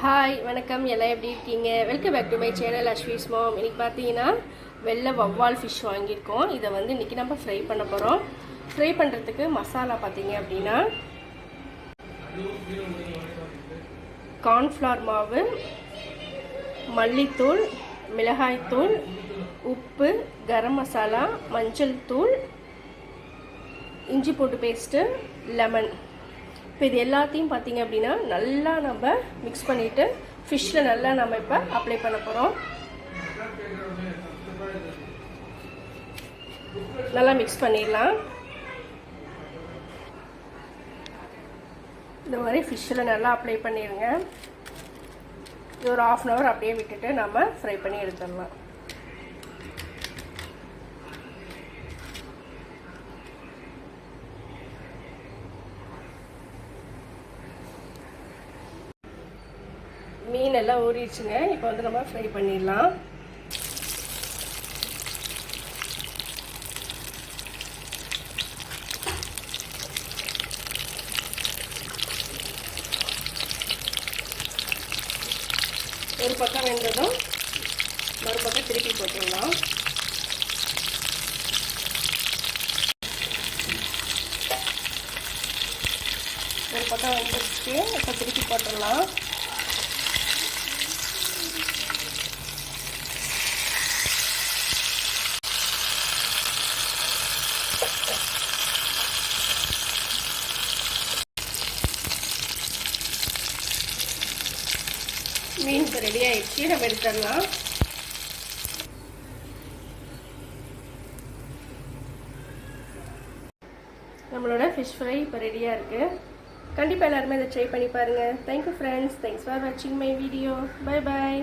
Hi வணக்கம். எல்லாம் எப்படி இருக்கீங்க? Welcome back to my channel அஸ்வீஸ் மாம் இன்னைக்கு பார்த்தீங்கன்னா வெள்ளை வவ்வால் ஃபிஷ் வாங்கியிருக்கோம். இதை வந்து இன்றைக்கி நம்ம ஃப்ரை பண்ண போகிறோம் ஃப்ரை பண்ணுறதுக்கு மசாலா பார்த்தீங்க அப்படின்னா கார்ன்ஃப்ளவர் மாவு மல்லித்தூள் மிளகாய்த்தூள் உப்பு கரம் மசாலா மஞ்சள் தூள் இஞ்சி போட்டு பேஸ்ட்டு லெமன் இப்போ இது எல்லாத்தையும் பார்த்தீங்க அப்படின்னா நல்லா நம்ம மிக்ஸ் பண்ணிவிட்டு ஃபிஷ்ஷில் நல்லா நம்ம இப்போ அப்ளை பண்ண போகிறோம் நல்லா மிக்ஸ் பண்ணிடலாம். இந்த மாதிரி ஃபிஷ்ஷில் நல்லா அப்ளை பண்ணிடுங்க. இது ஒரு ஆஃப் அன் ஹவர் அப்படியே விட்டுட்டு நம்ம ஃப்ரை பண்ணி எடுத்துடலாம். மீன் எல்லாம் ஊறிடுச்சுங்க. இப்போ வந்து நம்ம ஃப்ரை பண்ணிடலாம். ஒரு பக்கம் வெந்ததும் மறுபக்கம் திருப்பி போட்டுடலாம். ஒரு பக்கம் வெந்துருச்சு இப்போ திருப்பி போட்டுடலாம். மீன் இப்போ ரெடி ஆயிடுச்சு. நம்ம எடுத்துடலாம். நம்மளோட ஃபிஷ் ஃப்ரை இப்போ ரெடியாக இருக்குது கண்டிப்பாக எல்லாருமே இதை ட்ரை பண்ணி பாருங்கள் thank you friends thanks for வாட்சிங் மை வீடியோ பை பாய்